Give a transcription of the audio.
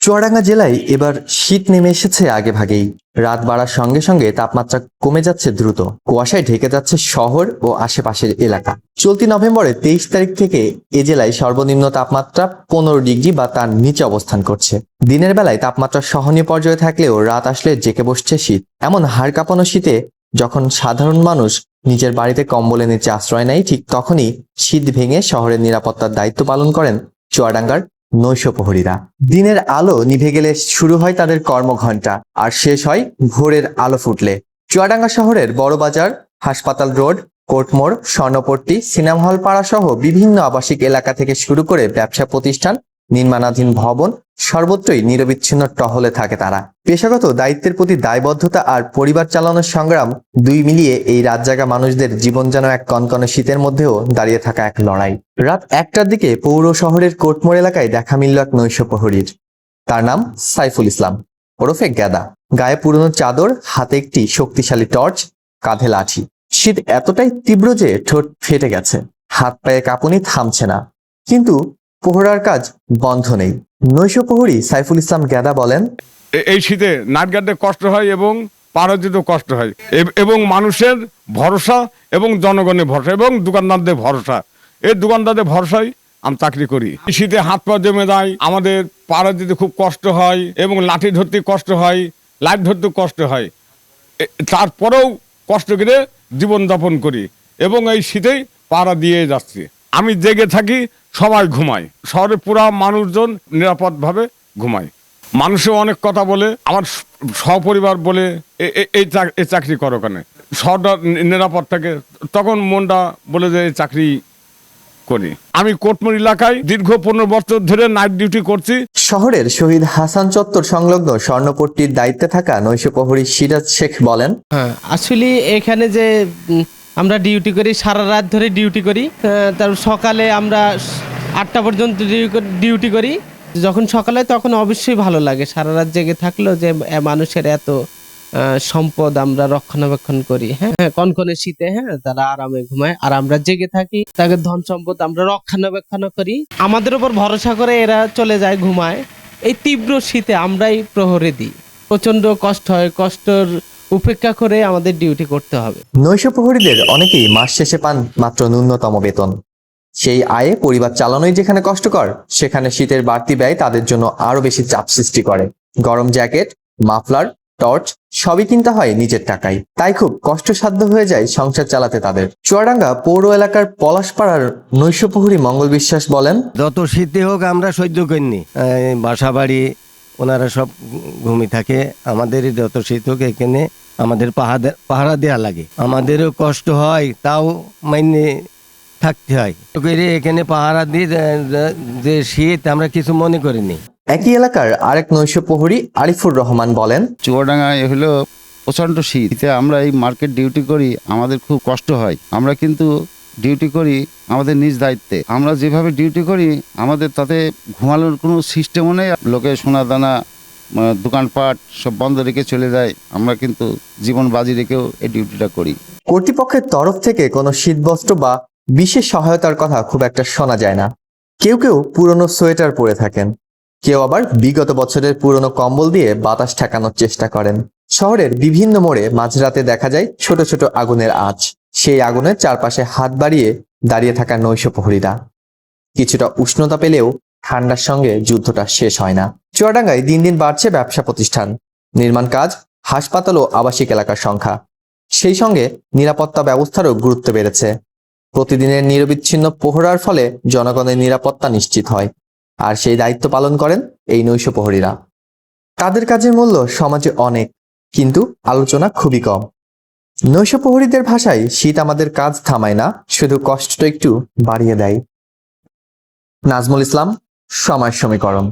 চুয়াডাঙ্গা জেলায় এবার শীত নেমে এসেছে আগে ভাগেই রাত বাড়ার সঙ্গে সঙ্গে তাপমাত্রা কমে যাচ্ছে দ্রুত। কুয়াশায় ঢেকে যাচ্ছে শহর ও আশেপাশের এলাকা। চলতি নভেম্বরে তেইশ তারিখ থেকে এ জেলায় সর্বনিম্ন তাপমাত্রা পনেরো ডিগ্রি বা তার নিচে অবস্থান করছে। দিনের বেলায় তাপমাত্রা সহনীয় পর্যায়ে থাকলেও রাত আসলে জেকে বসছে শীত। এমন হাড় কাঁপানো শীতে যখন সাধারণ মানুষ নিজের বাড়িতে কম্বলে নিচে আশ্রয় নেয়, ঠিক তখনই শীত ভেঙে শহরের নিরাপত্তার দায়িত্ব পালন করেন চুয়াডাঙ্গার নৈশ প্রহরীরা দিনের আলো নিভে গেলে শুরু হয় তাদের কর্মঘণ্টা, আর শেষ হয় ভোরের আলো ফুটলে। চুয়াডাঙ্গা শহরের বড় বাজার, হাসপাতাল রোড কোর্টমোড় স্বর্ণপট্টি, সিনেমা হল পাড়া সহ বিভিন্ন আবাসিক এলাকা থেকে শুরু করে ব্যবসা প্রতিষ্ঠান নির্মাণাধীন ভবন সর্বত্রই নিরবিচ্ছিন্ন টহলে থাকে তারা। পেশাগত দায়িত্বের প্রতি দায়বদ্ধতা আর পরিবার চালানোর সংগ্রাম দুই মিলিয়ে এই রাত জাগা মানুষদের জীবন যেন এক কনকনে শীতের মধ্যেও দাঁড়িয়ে থাকা এক লড়াই। রাত একটার দিকে পৌর শহরের কোটমোড় এলাকায় দেখা মিলল এক নৈশ প্রহরীর তার নাম সাইফুল ইসলাম। ওরফে গ্যাদা। গায়ে পুরনো চাদর, হাতে একটি শক্তিশালী টর্চ, কাঁধে লাঠি। শীত এতটাই তীব্র যে ঠোঁট ফেটে গেছে। হাত পায়ে কাঁপুনি থামছে না। কিন্তু প্রহরার কাজ বন্ধ নেই। নৈশ প্রহরী সাইফুল ইসলাম গ্যাদা বলেন এই শীতে নাইট কষ্ট হয় এবং পারজিত কষ্ট হয়। এবং মানুষের ভরসা এবং জনগণের ভরসা এবং দোকানদারদের ভরসা। এই দোকানদারদের ভরসায় আমি চাকরি করি। শীতে হাত পা জমে যায়, আমাদের পাড়া দিতে খুব কষ্ট হয় এবং লাঠি ধরতে কষ্ট হয়, লাইট ধরতে কষ্ট হয়। তারপরেও কষ্ট করে জীবনযাপন করি এবং এই শীতেই পাড়া দিয়ে যাচ্ছি। আমি জেগে থাকি সবাই ঘুমায়। শহরে পুরা মানুষজন নিরাপদভাবে ঘুমায়। মানুষও অনেক কথা বলে আমার সপরিবার বলে এই এই চাকরি করো কেন? শহরটা নিরাপদ থাকে। তখন মনটা বলে যে এই চাকরি করি। আমি কোটমোর এলাকায় দীর্ঘ পনেরো বছর ধরে নাইট ডিউটি করছি। শহরের শহীদ হাসান চত্বর সংলগ্ন স্বর্ণপট্টির দায়িত্বে থাকা নৈশ প্রহরী সিরাজ শেখ বলেন হ্যাঁ আসলে এখানে যে আমরা ডিউটি করি সারা রাত ধরে ডিউটি করি। তারপর সকালে আমরা আটটা পর্যন্ত ডিউটি করি যখন সকালে তখন অবশ্যই ভালো লাগে। সারা রাত জেগে থাকলেও যে মানুষের এত সম্পদ আমরা রক্ষণাবেক্ষণ করি। হ্যাঁ হ্যাঁ, কনকনে শীতে হ্যাঁ তারা আরামে ঘুমায়। আর আমরা জেগে থাকি তাদের ধন সম্পদ আমরা রক্ষণাবেক্ষণ করি। আমাদের উপর ভরসা করে এরা চলে যায় ঘুমায়। এই তীব্র শীতে আমরাই প্রহরে দিই। প্রচণ্ড কষ্ট হয় কষ্টর উপেক্ষা করে আমাদের ডিউটি করতে হবে। নৈশ প্রহরীদের অনেকেই মাস শেষে পান মাত্র ন্যূনতম বেতন। সেই আয়ে পরিবার চালানোই যেখানে কষ্টকর সেখানে শীতের বাড়তি ব্যয় তাদের জন্য আরও বেশি চাপ সৃষ্টি করে। গরম জ্যাকেট মাফলার টর্চ সবই কিনতে হয় নিজের টাকায়। তাই খুব কষ্টসাধ্য হয়ে যায় সংসার চালাতে তাদের। চুয়াডাঙ্গা পৌর এলাকার পলাশপাড়ার নৈশ প্রহরী মঙ্গল বিশ্বাস বলেন যত শীতে হোক আমরা সহ্য করিনি। বাসা বাড়ি ওনারা সব ঘুমি থাকে। আমাদের যত শীত হোক এখানে আমাদের পাহাড় পাহারা দেওয়া লাগে। আমাদেরও কষ্ট হয় তাও মাইনে থাকতে হয়। এখানে পাহারা দিয়ে যে- শীত আমরা কিছু মনে করিনি। একই এলাকার আরেক নৈশ প্রহরী আরিফুর রহমান বলেন চুয়াডাঙ্গায় হলো প্রচণ্ড শীত আমরা এই মার্কেট ডিউটি করি আমাদের খুব কষ্ট হয়। আমরা কিন্তু ডিউটি করি আমাদের নিজ দায়িত্বে। আমরা যেভাবে ডিউটি করি, আমাদের তাতে ঘুমানোর কোনো সিস্টেমও নেই। লোকে সোনা দানা দোকানপাট সব বন্ধ রেখে চলে যায়। আমরা কিন্তু জীবন বাজি রেখেও এই ডিউটিটা করি। কর্তৃপক্ষের তরফ থেকে কোনো শীতবস্ত্র বা বিশেষ সহায়তার কথা খুব একটা শোনা যায় না। কেউ কেউ পুরনো সোয়েটার পরে থাকেন। কেউ আবার বিগত বছরের পুরনো কম্বল দিয়ে বাতাস ঠেকানোর চেষ্টা করেন। শহরের বিভিন্ন মোড়ে মাঝরাতে দেখা যায় ছোট ছোট আগুনের আঁচ। সেই আগুনের চারপাশে হাত বাড়িয়ে দাঁড়িয়ে থাকা নৈশ প্রহরীরা। কিছুটা উষ্ণতা পেলেও ঠান্ডার সঙ্গে যুদ্ধটা শেষ হয় না। চুয়াডাঙ্গায় দিন দিন বাড়ছে ব্যবসা প্রতিষ্ঠান, নির্মাণ কাজ, হাসপাতাল ও আবাসিক এলাকার সংখ্যা। সেই সঙ্গে নিরাপত্তা ব্যবস্থারও গুরুত্ব বেড়েছে। প্রতিদিনের নিরবিচ্ছিন্ন প্রহরার ফলে জনগণের নিরাপত্তা নিশ্চিত হয়, আর সেই দায়িত্ব পালন করেন এই নৈশ প্রহরীরা। তাদের কাজের মূল্য সমাজে অনেক, কিন্তু আলোচনা খুবই কম। নৈশ প্রহরীদের ভাষায় শীত আমাদের কাজ থামায় না, শুধু কষ্টটা একটু বাড়িয়ে দেয়। নাজমুল ইসলাম, সময় সমীকরণ।